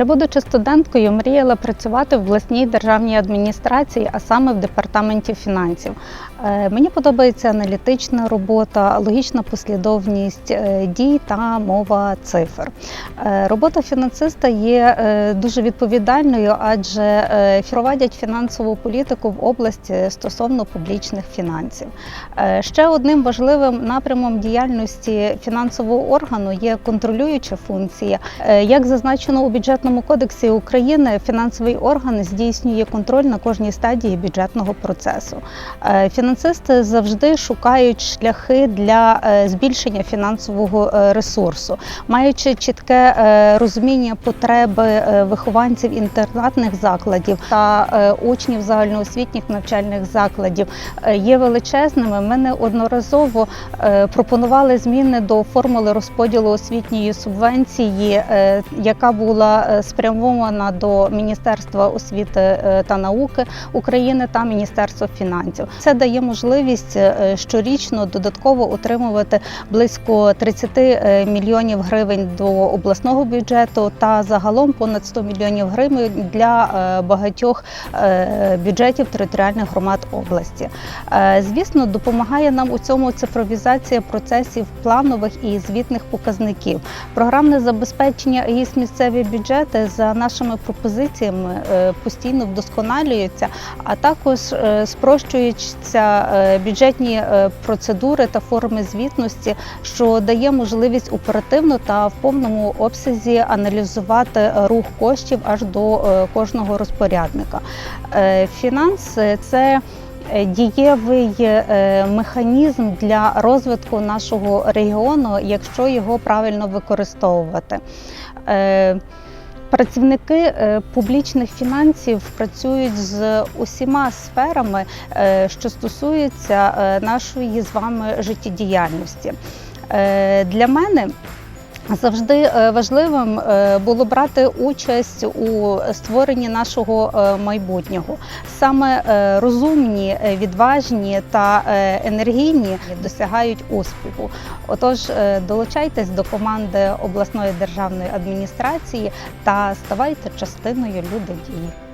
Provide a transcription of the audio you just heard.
Ще будучи студенткою, мріяла працювати в обласній державній адміністрації, а саме в департаменті фінансів. Е, Мені подобається аналітична робота, логічна послідовність е, дій та мова цифр. Е, Робота фінансиста є дуже відповідальною, адже впровадять фінансову політику в області стосовно публічних фінансів. Ще одним важливим напрямом діяльності фінансового органу є контролююча функція. Як зазначено у бюджетному кодексі України, фінансовий орган здійснює контроль на кожній стадії бюджетного процесу. Е, Фінансисти завжди шукають шляхи для е, збільшення фінансового е, ресурсу, маючи чітке розуміння потреби вихованців інтернатних закладів та учнів загальноосвітніх навчальних закладів є величезними. Ми неодноразово пропонували зміни до формули розподілу освітньої субвенції, яка була спрямована до Міністерства освіти е, та науки України та Міністерства фінансів. Це дає можливість е, щорічно додатково отримувати близько 30 е, мільйонів гривень до обласного бюджету та загалом понад 100 мільйонів гривень для багатьох бюджетів територіальних громад області. Звісно, допомагає нам у цьому цифровізація процесів планових і звітних показників. Програмне забезпечення і місцеві бюджети за нашими пропозиціями е, постійно вдосконалюються, а також е, спрощуються е, бюджетні процедури та форми звітності, що дає можливість оперативно та в повному обсязі аналізувати рух коштів аж до кожного розпорядника. Фінанси це дієвий механізм для розвитку нашого регіону, якщо його правильно використовувати. Працівники е, публічних фінансів працюють з усіма сферами, е, що стосуються е, нашої з вами життєдіяльності. Для мене Завжди е, важливим е, було брати участь у створенні нашого е, майбутнього. Саме розумні, відважні та енергійні досягають успіху. Отож, долучайтесь до команди обласної державної адміністрації та ставайте частиною люди дії.